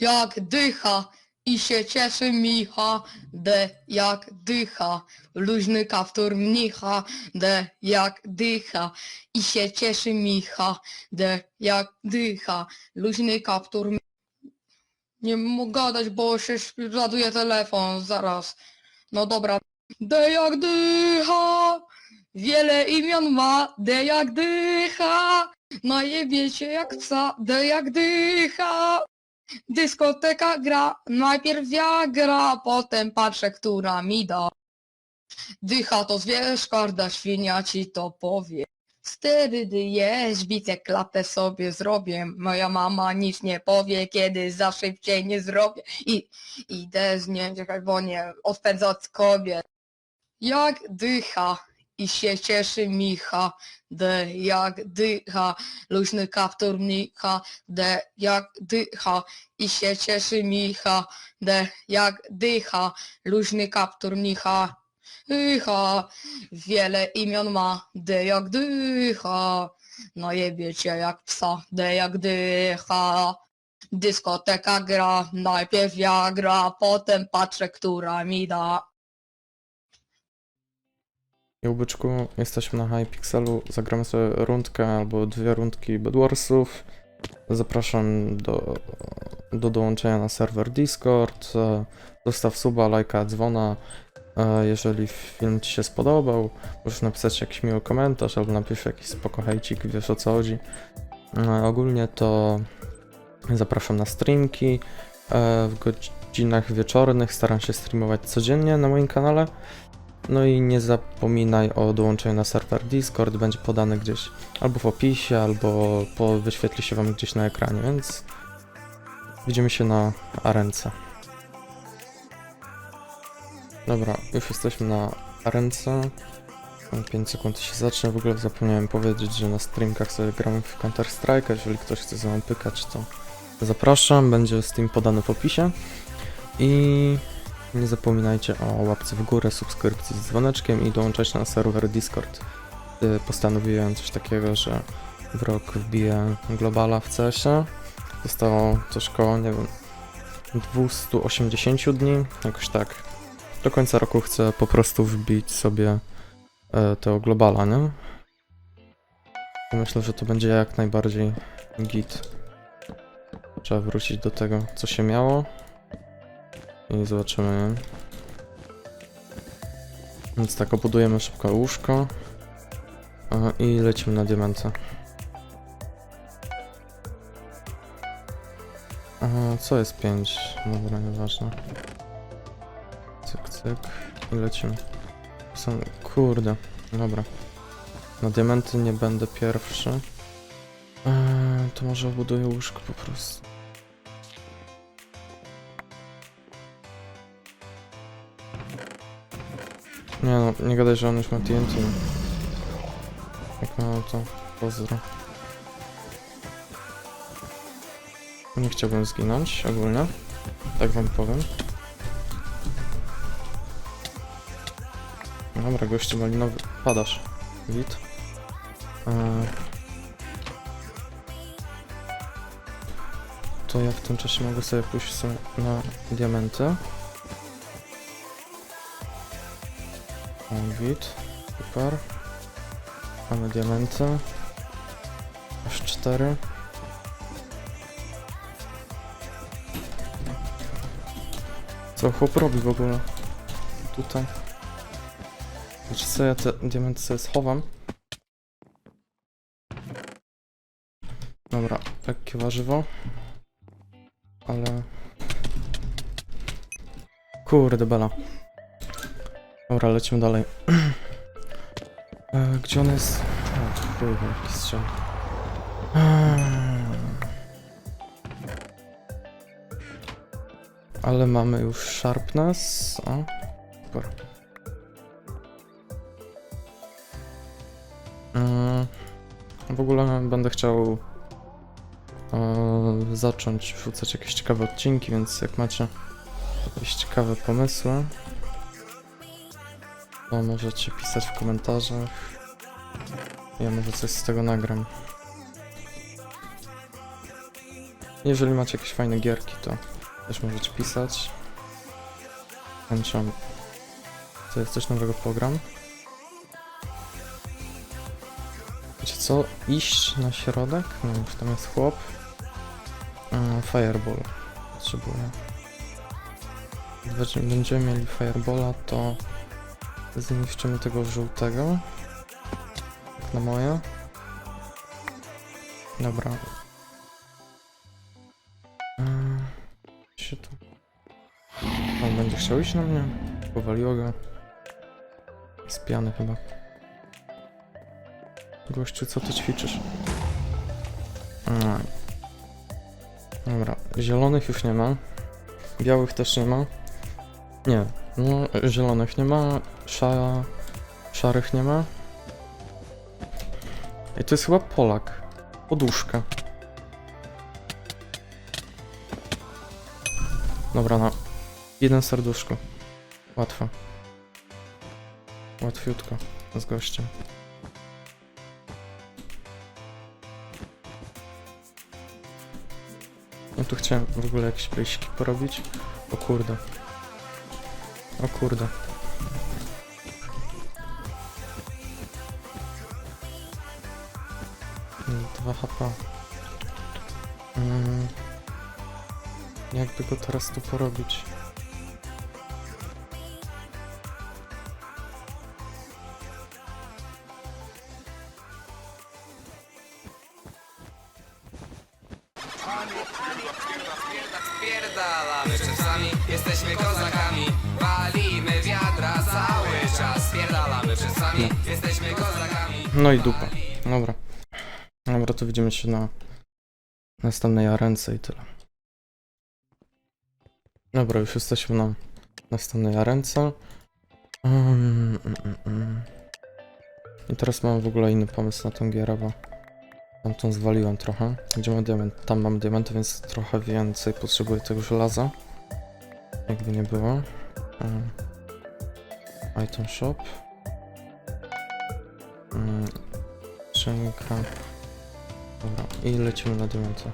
jak dycha i się cieszy Micha, D jak dycha, luźny kaptur mnicha, D jak dycha i się cieszy Micha, D jak dycha, luźny kaptur mi- Nie mogę gadać, bo się ładuje telefon, zaraz. No dobra. D jak dycha, wiele imion ma, D jak dycha, najebie cię jak psa, D jak dycha. Dyskoteka gra, najpierw Viagra, potem patrzę, która mi da. Dycha to zwierz, każda świnia ci to powie. Sterydy jeść, bicę klapę sobie zrobię. Moja mama nic nie powie, kiedy za szybciej nie zrobię. I idę z niej, bo nie odpędzać kobiet. Jak dycha i się cieszy Micha, D jak dycha, luźny kaptur mnicha, D jak dycha i się cieszy Micha, D jak dycha, luźny kaptur mnicha, dycha, wiele imion ma, D jak dycha, no jebiecie jak psa, D jak dycha. Dyskoteka gra, najpierw ja gra, potem patrzę, która mi da. Jałbyczku, jesteśmy na Hypixelu, zagramy sobie rundkę albo dwie rundki Bedwarsów. Zapraszam do, do dołączenia na serwer Discord. Zostaw suba, lajka, dzwona. E, Jeżeli film Ci się spodobał, możesz napisać jakiś miły komentarz albo napisz jakiś spoko hejcik, wiesz o co chodzi. E, Ogólnie to zapraszam na streamki. e, W godzinach wieczornych staram się streamować codziennie na moim kanale. No i nie zapominaj o dołączeniu na serwer Discord, będzie podany gdzieś albo w opisie, albo po, wyświetli się wam gdzieś na ekranie, więc widzimy się na arence. Dobra, już jesteśmy na arence. 5 sekund się zacznie. W ogóle zapomniałem powiedzieć, że na streamkach sobie gramy w Counter Strike. Jeżeli ktoś chce ze mną pykać, to zapraszam. Będzie Steam podany w opisie. I nie zapominajcie o łapce w górę, subskrypcji z dzwoneczkiem i dołączać na serwer Discord. Y, Postanowiłem coś takiego, że w rok wbiję globala w CS-ie. Zostało coś koło, nie wiem, 280 dni, jakoś tak. Do końca roku chcę po prostu wbić sobie e, tego globala, nie? Myślę, że to będzie jak najbardziej git. Trzeba wrócić do tego, co się miało. I zobaczymy. Więc tak, obudujemy szybko łóżko. I lecimy na diamenty. Aha, co jest 5? Dobra, nieważne. Cyk, cyk. I lecimy. Są... Kurde. Dobra. Na diamenty nie będę pierwszy. Eee, to może obuduję łóżko po prostu. Nie no, nie gadaj, że on już ma TNT. Jak mało to pozdro. Nie chciałbym zginąć ogólnie. Tak wam powiem. Dobra, gościu malinowy. Padasz. Git. Eee. To ja w tym czasie mogę sobie pójść na diamenty. Git. Super. Mamy diamenty. Aż cztery. Co chłop robi w ogóle? Tutaj. Znaczy ja te diamenty sobie schowam. Dobra, lekkie warzywo. Ale... Kurde bela. Dobra, lecimy dalej. e, gdzie on jest? O, kurwa, jaki strzał. Eee. Ale mamy już sharpness. O, super. Mm, W ogóle będę chciał e, zacząć wrzucać jakieś ciekawe odcinki, więc jak macie jakieś ciekawe pomysły, to możecie pisać w komentarzach. Ja może coś z tego nagram. Jeżeli macie jakieś fajne gierki, to też możecie pisać. Chęcią. To jest coś nowego program. Wiecie co? Iść na środek? Nie wiem, tam jest chłop. Mm, Fireball. Potrzebuję. Będziemy mieli Fireballa, to zniszczymy tego żółtego. Na moje. Dobra. Mm, się tu... On będzie chciał iść na mnie. Powaliło go. Z piany chyba. Gościu, co ty ćwiczysz? Mm. Dobra, zielonych już nie ma. Białych też nie ma. Nie, no zielonych nie ma. Szara... Szarych nie ma. I to jest chyba Polak. Poduszka. Dobra, no. Jeden serduszko. Łatwo. Łatwiutko. Z gościem. No tu chciałem w ogóle jakieś pryśki porobić. O kurde. O kurde. Mm, Dwa HP. Mm. Jakby go teraz tu porobić? Jesteśmy kozakami Walimy wiadra cały czas Spierdalamy czasami, jesteśmy kozakami No i dupa. Dobra. Dobra, to widzimy się na następnej arence i tyle. Dobra, już jesteśmy na następnej arence. Mm, mm, mm, mm. I teraz mam w ogóle inny pomysł na tą gierę, bo tamtą zwaliłem trochę. Gdzie mam diament? Tam mam diamenty, więc trochę więcej potrzebuję tego żelaza. Jakby nie było. Item shop. Skrzynka. Dobra, i lecimy na diamenty.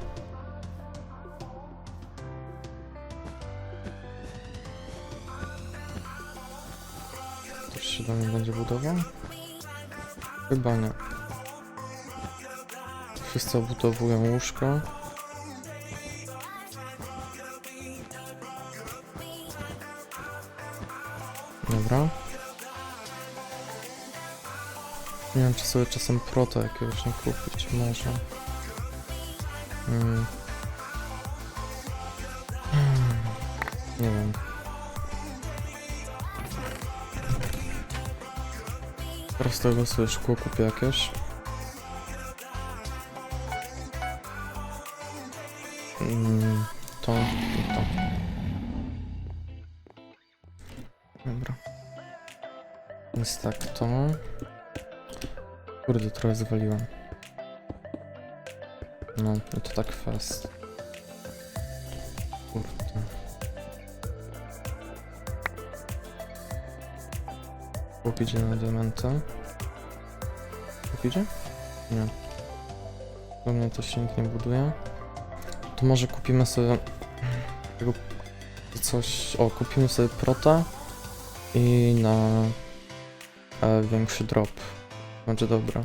Ktoś się do mnie będzie budował? Chyba nie. Wszyscy obudowują łóżko. Dobra. Nie wiem, czy sobie czasem prota jakiegoś nie kupić, może. Mm. Hmm. Nie wiem. Teraz tego sobie szkło kupię jakieś. Mm, to i to. Więc tak, to. Kurde, trochę zwaliłem. No, no to tak fast. Kurde. Chłop idzie na diamenty. Chłop idzie? Nie. Do mnie to się nikt nie buduje. To może kupimy sobie tego coś... O, kupimy sobie prota i na e, większy drop. Będzie dobra.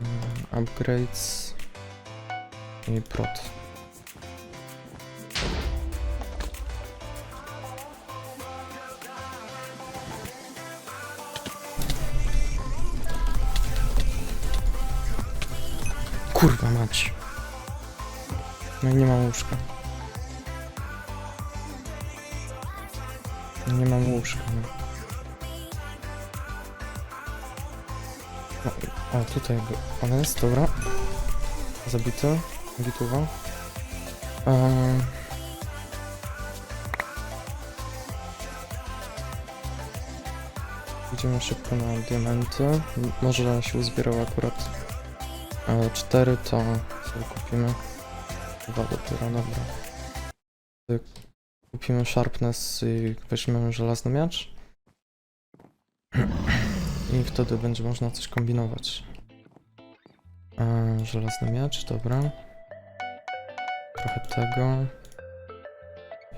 Mm, Upgrades i prot. Kurwa mać. No i nie mam łóżka. Nie mam łóżka. No. No, o, tutaj. On jest, dobra. Zabity. Bituwa. Um. Idziemy szybko na diamenty. Może się uzbierał akurat e, cztery, to sobie kupimy. Dwa dopiero, dobra. Y, Kupimy sharpness i weźmiemy żelazny miecz. I wtedy będzie można coś kombinować. E, żelazny miecz, dobra. trochę tego.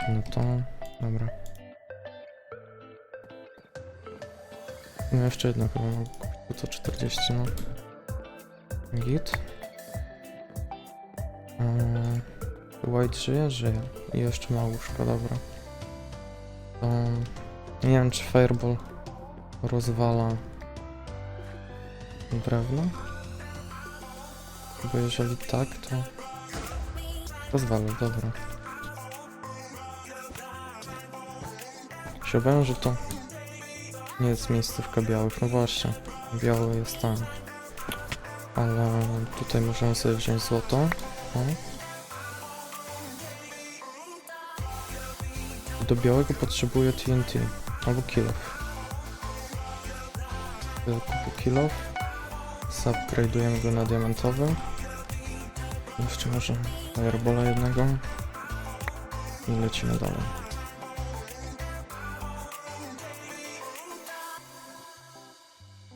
No to, dobra. No jeszcze jedno chyba mogę kupić, bo to 40, no. Git. Eee, White żyje? Żyje. I jeszcze ma łóżko, dobra. To... Nie wiem, czy Fireball rozwala drewno. Bo jeżeli tak, to rozwala, dobra. Się obawiam, że to nie jest miejscówka białych. No właśnie, biały jest tam. Ale tutaj możemy sobie wziąć złoto. O. Do białego potrzebuję TNT albo kilof. Ja Kupię kilof. Zupgrade'ujemy go na diamentowy. Jeszcze może firebola jednego. I lecimy dalej.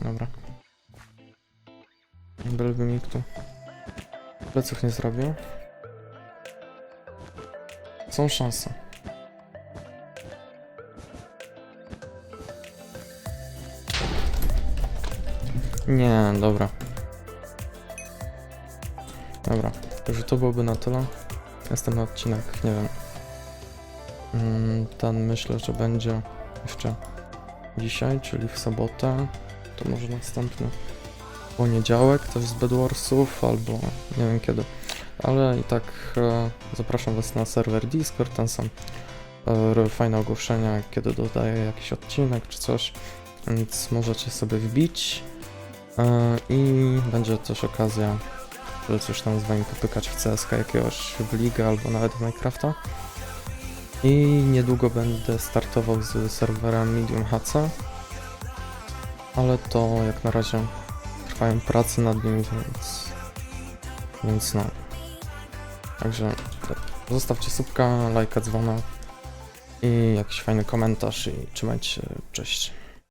Dobra. Bylby mi tu pleców nie zrobił. Są szanse. Nie, dobra. Dobra, także to byłoby na tyle. Następny odcinek, nie wiem. Mm, Ten myślę, że będzie jeszcze dzisiaj, czyli w sobotę. To może następny poniedziałek, też z Bedwarsów, albo nie wiem kiedy. Ale i tak e, zapraszam Was na serwer Discord, tam są e, fajne ogłoszenia, kiedy dodaję jakiś odcinek czy coś, więc możecie sobie wbić. E, I będzie też okazja, żeby coś tam z Wami popykać w CSK jakiegoś w ligę albo nawet w Minecrafta. I niedługo będę startował z serwerem Medium HC. Ale to jak na razie trwają prace nad nim, więc... Więc no. Także zostawcie subka, lajka, dzwona i jakiś fajny komentarz i trzymajcie się, cześć.